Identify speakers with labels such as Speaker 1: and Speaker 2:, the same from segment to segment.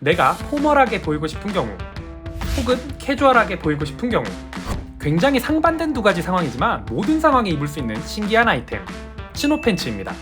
Speaker 1: 내가 포멀하게 보이고 싶은 경우 혹은 캐주얼하게 보이고 싶은 경우 굉장히 상반된 두 가지 상황이지만 모든 상황에 입을 수 있는 신기한 아이템 치노 팬츠입니다.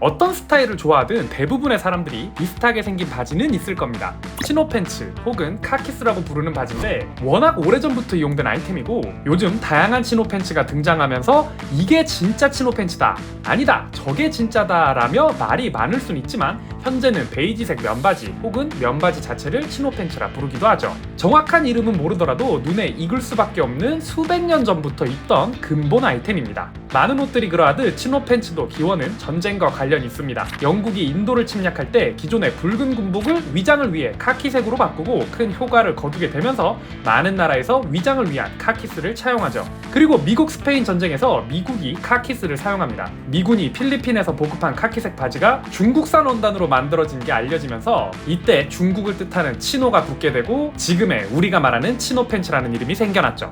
Speaker 1: 어떤 스타일을 좋아하든 대부분의 사람들이 비슷하게 생긴 바지는 있을 겁니다. 치노 팬츠 혹은 카키스라고 부르는 바지인데 워낙 오래전부터 이용된 아이템이고 요즘 다양한 치노 팬츠가 등장하면서 이게 진짜 치노 팬츠다 아니다 저게 진짜다 라며 말이 많을 순 있지만 현재는 베이지색 면바지 혹은 면바지 자체를 치노 팬츠라 부르기도 하죠. 정확한 이름은 모르더라도 눈에 익을 수밖에 없는 수백 년 전부터 있던 근본 아이템입니다. 많은 옷들이 그러하듯 치노 팬츠도 기원은 전쟁과 관련이 있습니다. 영국이 인도를 침략할 때 기존의 붉은 군복을 위장을 위해 카키색으로 바꾸고 큰 효과를 거두게 되면서 많은 나라에서 위장을 위한 카키스를 차용하죠. 그리고 미국 스페인 전쟁에서 미국이 카키스를 사용합니다. 미군이 필리핀에서 보급한 카키색 바지가 중국산 원단으로 만들어진 게 알려지면서 이때 중국을 뜻하는 치노가 붙게 되고 지금의 우리가 말하는 치노 팬츠라는 이름이 생겨났죠.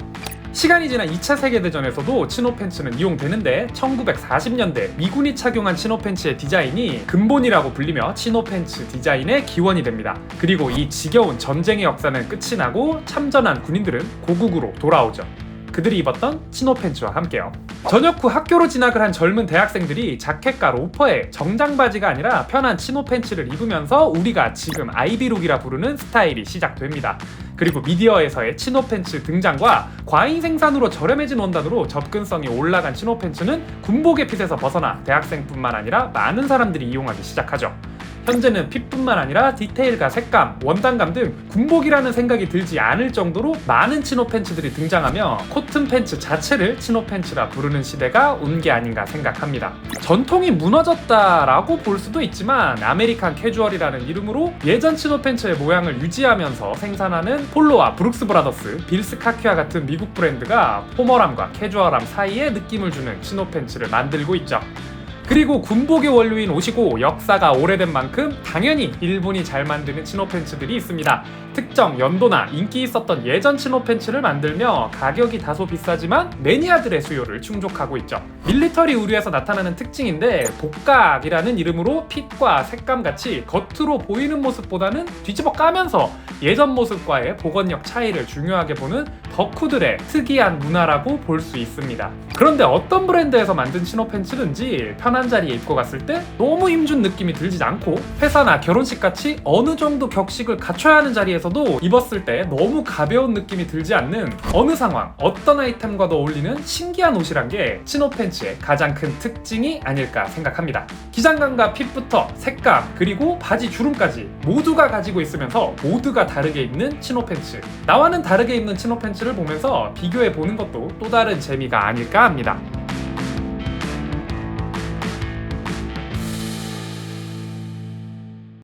Speaker 1: 시간이 지난 2차 세계대전에서도 치노 팬츠는 이용되는데 1940년대 미군이 착용한 치노 팬츠의 디자인이 근본이라고 불리며 치노 팬츠 디자인의 기원이 됩니다. 그리고 이 지겨운 전쟁의 역사는 끝이 나고 참전한 군인들은 고국으로 돌아오죠. 그들이 입었던 치노 팬츠와 함께요. 저녁 후 학교로 진학을 한 젊은 대학생들이 자켓과 로퍼에 정장 바지가 아니라 편한 치노 팬츠를 입으면서 우리가 지금 아이비룩이라 부르는 스타일이 시작됩니다. 그리고 미디어에서의 치노 팬츠 등장과 과잉 생산으로 저렴해진 원단으로 접근성이 올라간 치노 팬츠는 군복의 핏에서 벗어나 대학생뿐만 아니라 많은 사람들이 이용하기 시작하죠. 현재는 핏뿐만 아니라 디테일과 색감, 원단감 등 군복이라는 생각이 들지 않을 정도로 많은 치노 팬츠들이 등장하며 코튼 팬츠 자체를 치노 팬츠라 부르는 시대가 온 게 아닌가 생각합니다. 전통이 무너졌다라고 볼 수도 있지만 아메리칸 캐주얼이라는 이름으로 예전 치노 팬츠의 모양을 유지하면서 생산하는 폴로와 브룩스 브라더스, 빌스 카키와 같은 미국 브랜드가 포멀함과 캐주얼함 사이에 느낌을 주는 치노 팬츠를 만들고 있죠. 그리고 군복의 원료인 옷이고 역사가 오래된 만큼 당연히 일본이 잘 만드는 치노 팬츠들이 있습니다. 특정 연도나 인기 있었던 예전 치노 팬츠를 만들며 가격이 다소 비싸지만 매니아들의 수요를 충족하고 있죠. 밀리터리 의류에서 나타나는 특징인데 복각이라는 이름으로 핏과 색감 같이 겉으로 보이는 모습보다는 뒤집어 까면서 예전 모습과의 복원력 차이를 중요하게 보는 덕후들의 특이한 문화라고 볼 수 있습니다. 그런데 어떤 브랜드에서 만든 치노 팬츠든지 편한 자리에 입고 갔을 때 너무 힘준 느낌이 들지 않고 회사나 결혼식 같이 어느 정도 격식을 갖춰야 하는 자리에서도 입었을 때 너무 가벼운 느낌이 들지 않는 어느 상황, 어떤 아이템과도 어울리는 신기한 옷이란 게 치노 팬츠의 가장 큰 특징이 아닐까 생각합니다. 기장감과 핏부터 색감 그리고 바지 주름까지 모두가 가지고 있으면서 모두가 다르게 입는 치노 팬츠. 나와는 다르게 입는 치노 팬츠를 보면서 비교해 보는 것도 또 다른 재미가 아닐까 합니다.